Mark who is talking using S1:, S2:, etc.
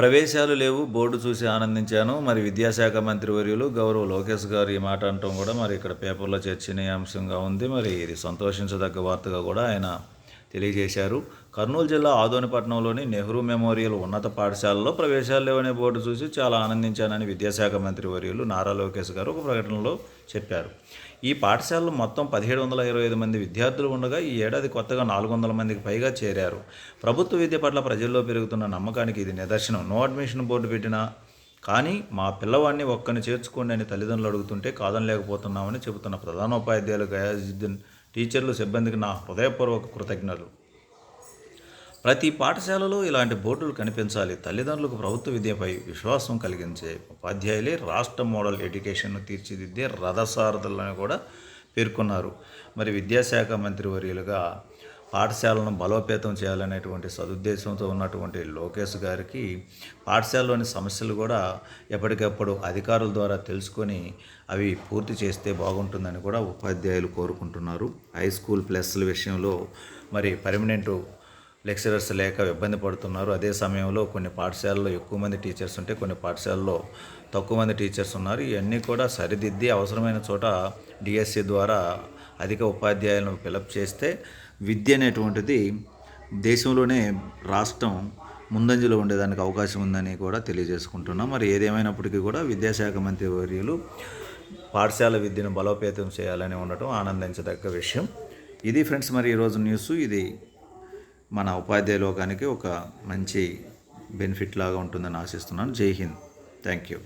S1: ప్రవేశాలు లేవు బోర్డు చూసి ఆనందించాను. మరి విద్యాశాఖ మంత్రి వర్యులు గౌరవ్ లోకేష్ గారు ఈ మాట అంటాం కూడా మరి ఇక్కడ పేపర్లో చర్చనీయాంశంగా ఉంది. మరి ఇది సంతోషించదగ్గ వార్తగా కూడా ఆయన తెలియజేశారు. కర్నూలు జిల్లా ఆదోనిపట్నంలోని నెహ్రూ మెమోరియల్ ఉన్నత పాఠశాలలో ప్రవేశాలు లేవనే బోర్డు చూసి చాలా ఆనందించానని విద్యాశాఖ మంత్రి వర్యులు నారా లోకేష్ గారు ఒక ప్రకటనలో చెప్పారు. ఈ పాఠశాలలో మొత్తం పదిహేడు వందల ఇరవై ఐదు మంది విద్యార్థులు ఉండగా ఈ ఏడాది కొత్తగా నాలుగు వందల మందికి పైగా చేరారు. ప్రభుత్వ విద్య పట్ల ప్రజల్లో పెరుగుతున్న నమ్మకానికి ఇది నిదర్శనం. నో అడ్మిషన్ బోర్డు పెట్టినా కానీ మా పిల్లవాడిని ఒక్కని చేర్చుకోండి అని తల్లిదండ్రులు అడుగుతుంటే కాదనలేకపోతున్నామని చెబుతున్న ప్రధానోపాధ్యాయులు గయాజుద్దీన్ టీచర్లు సిబ్బందికి నా హృదయపూర్వక కృతజ్ఞతలు. ప్రతి పాఠశాలలో ఇలాంటి బోర్డులు కనిపించాలి. తల్లిదండ్రులకు ప్రభుత్వ విద్యపై విశ్వాసం కలిగించే ఉపాధ్యాయులే రాష్ట్ర మోడల్ ఎడ్యుకేషన్ను తీర్చిదిద్దే రథసారథులని కూడా పేర్కొన్నారు. మరి విద్యాశాఖ మంత్రి వర్యులుగా పాఠశాలను బలోపేతం చేయాలనేటువంటి సదుద్దేశంతో ఉన్నటువంటి లోకేష్ గారికి పాఠశాలలోని సమస్యలు కూడా ఎప్పటికప్పుడు అధికారుల ద్వారా తెలుసుకొని అవి పూర్తి చేస్తే బాగుంటుందని కూడా ఉపాధ్యాయులు కోరుకుంటున్నారు. హై స్కూల్ ప్లస్ల విషయంలో మరి పర్మనెంట్ లెక్చరర్స్ లేక ఇబ్బంది పడుతున్నారు. అదే సమయంలో కొన్ని పాఠశాలలో ఎక్కువ మంది టీచర్స్ ఉంటే కొన్ని పాఠశాలలో తక్కువ మంది టీచర్స్ ఉన్నారు. ఇవన్నీ కూడా సరిదిద్ది అవసరమైన చోట డిఎస్సి ద్వారా అధిక ఉపాధ్యాయులను ఫిలప్ చేస్తే విద్య అనేటువంటిది దేశంలోనే రాష్ట్రం ముందంజలో ఉండేదానికి అవకాశం ఉందని కూడా తెలియజేసుకుంటున్నాం. మరి ఏదేమైనప్పటికీ కూడా విద్యాశాఖ మంత్రి వర్యులు పాఠశాల విద్యను బలోపేతం చేయాలని ఉండటం ఆనందించదగ్గ విషయం. ఇది ఫ్రెండ్స్ మరి ఈరోజు న్యూస్. ఇది మన ఉపాధ్యాయ లోకానికి ఒక మంచి బెనిఫిట్ లాగా ఉంటుందని ఆశిస్తున్నాను. జై హింద్. Thank you.